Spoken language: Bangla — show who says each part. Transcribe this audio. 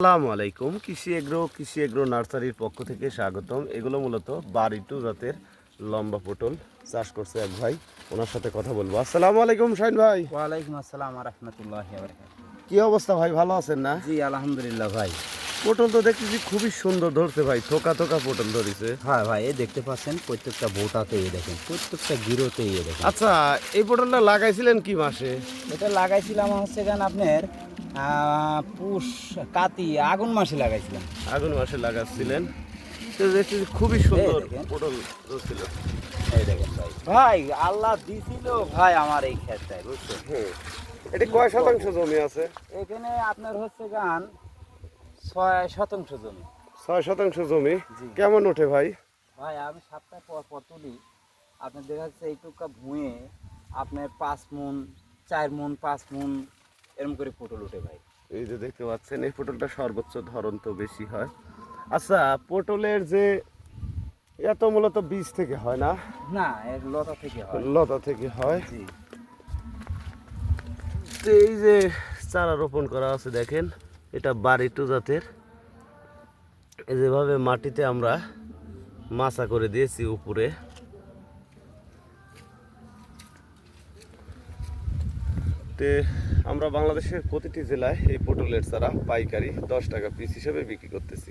Speaker 1: আসসালামু আলাইকুম। কৃষি এগ্রো কৃষি এগ্রো নার্সারির পক্ষ থেকে স্বাগতম। এগুলো মূলত বাড়ি টু জাতের লম্বা পটল চাষ করছে এক ভাই। ওনার সাথে কথা বলব। আসসালামু আলাইকুম শাইন ভাই।
Speaker 2: ওয়ালাইকুম আসসালাম রহমতুল্লাহ
Speaker 1: কি অবস্থা ভাই ভালো আছেন না?
Speaker 2: জি আলহামদুলিল্লাহ ভাই।
Speaker 1: পটল তো দেখতেছি খুবই সুন্দর ধরছে ভাই থোকা থোকা পটল ধরেছে।
Speaker 2: হ্যাঁ ভাই এই দেখতে পাচ্ছেন প্রত্যেকটা বোটাতে এই দেখেন প্রত্যেকটা গিরোতে এই দেখেন।
Speaker 1: আচ্ছা এই পটলটা লাগাইছিলেন কি মাসে?
Speaker 2: এটা লাগাইছিলাম হচ্ছে গান আপনার পুষ কাতি আগুন মাসে লাগাইছিলাম
Speaker 1: আগুন মাসে লাগাচ্ছিলেন। খুবই সুন্দর। পটল
Speaker 2: দেখেন ভাই। ভাই আল্লাহ দিছিল ভাই আমার এই ক্ষেতটায় বুঝছেন?
Speaker 1: এটি কয় শতাংশ জমি আছে?
Speaker 2: এখানে আপনার হচ্ছে গান ছয় শতাংশ জমি।
Speaker 1: ছয় শতাংশ জমি। কেমন ওঠে ভাই?
Speaker 2: ভাই আমি সপ্তাহ পর পর তুলি। আপনার দেখা যাচ্ছে এইটুকা ভুঁয়ে আপনার পাঁচ মন চার মন পাঁচ মন এরকম করে পটল ওঠে ভাই।
Speaker 1: এই যে দেখতে পাচ্ছেন এই পটলটা সর্বোচ্চ ধরন তো বেশি হয়। আচ্ছা পটলের যে এত মূলত বীজ থেকে হয় না?
Speaker 2: না এর লতা থেকে হয়।
Speaker 1: লতা থেকে হয়।
Speaker 2: জি।
Speaker 1: এই যে চারা রোপণ করা আছে দেখেন এটা বাড়িটু জাতের। এই যেভাবে মাটিতে আমরা মাচা করে দিয়েছি উপরে তে আমরা বাংলাদেশের প্রতিটি জেলায় এই পটলের চারা পাইকারি দশ টাকা পিস হিসেবে বিক্রি করতেছি।